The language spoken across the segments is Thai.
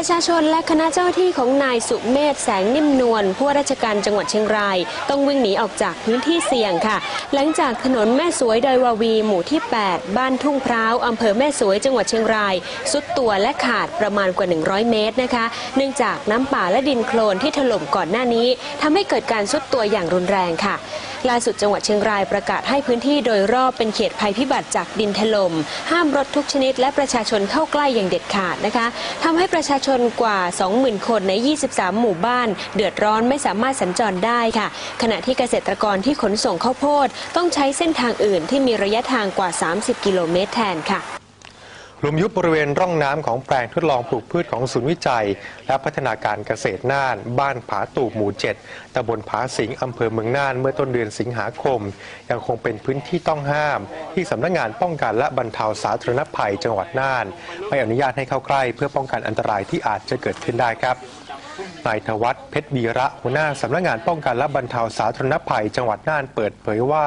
ประชาชนและคณะเจ้าหน้าที่ของนายสุเมธแสงนิ่มนวลผู้ว่าราชการจังหวัดเชียงราย ต้องวิ่งหนีออกจากพื้นที่เสี่ยงค่ะ หลังจากถนนแม่สวยดอยวาวีหมู่ที่ 8 บ้านทุ่งพร้าวอำเภอแม่สวยจังหวัดเชียงรายสุดตัวและขาดประมาณกว่า 100 เมตรนะคะ เนื่องจากน้ำป่าและดินโคลนที่ถล่มก่อนหน้านี้ทำให้เกิดการสุดตัวอย่างรุนแรงค่ะล่าสุดจังหวัดเชียงรายประกาศให้พื้นที่โดยรอบเป็นเขตภัยพิบัติจากดินถล่มห้ามรถทุกชนิด และประชาชนเข้าใกล้อย่างเด็ดขาดนะคะทำให้ประชาชนกว่า 20,000 คนใน 23 หมู่บ้าน เดือดร้อนไม่สามารถสัญจรได้ค่ะ ขณะที่เกษตรกรที่ขนส่งข้าวโพด ต้องใช้เส้นทางอื่นที่มีระยะทางกว่า 30 กิโลเมตรแทนค่ะ ลุมยุบบริเวณร่องน้ำของแปลงทดลองปลูกพืชของศูนย์วิจัย และพัฒนาการเกษตรน่าน บ้านผาตู่หมู่ 7ตำบลผาสิงอำเภอเมืองน่านเมื่อต้นเดือนสิงหาคม ยังคงเป็นพื้นที่ต้องห้าม ที่สำนักงานป้องกันและบรรเทาสาธารณภัยจังหวัดน่าน ไม่อนุญาตให้เข้าใกล้เพื่อป้องกันอันตรายที่อาจจะเกิดขึ้นได้ครับ นายธวัฒน์เพชรบีระหัวหน้าสำนักงานป้องกันและบรรเทาสาธารณภัย จังหวัดน่านเปิดเผยว่า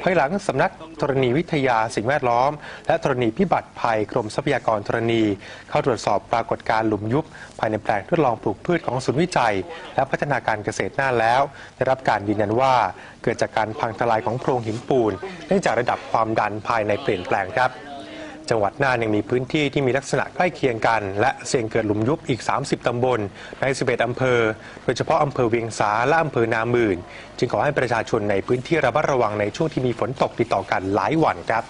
ภายหลังสำนักธรณีวิทยาสิ่งแวดล้อม และธรณีพิบัติภัยกรมทรัพยากรธรณี เข้าตรวจสอบปรากฏการณ์หลุมยุบ ภายในแปลงทดลองปลูกพืชของศูนย์วิจัย และพัฒนาการเกษตรน่านแล้ว ได้รับการยืนยันว่าเกิดจากการพังทลายของโพรงหินปูน เนื่องจากระดับความดันภายในเปลี่ยนแปลงครับ จังหวัดน่านยังมีพื้นที่ที่มีลักษณะใกล้เคียงกัน และเสี่ยงเกิดหลุมยุบอีก 30 ตำบล ใน 11 อำเภอ โดยเฉพาะอำเภอเวียงสาและอำเภอนามื่น จึงขอให้ประชาชนในพื้นที่ระมัดระวังในช่วงที่มีฝนตกติดต่อกันหลายวันครับ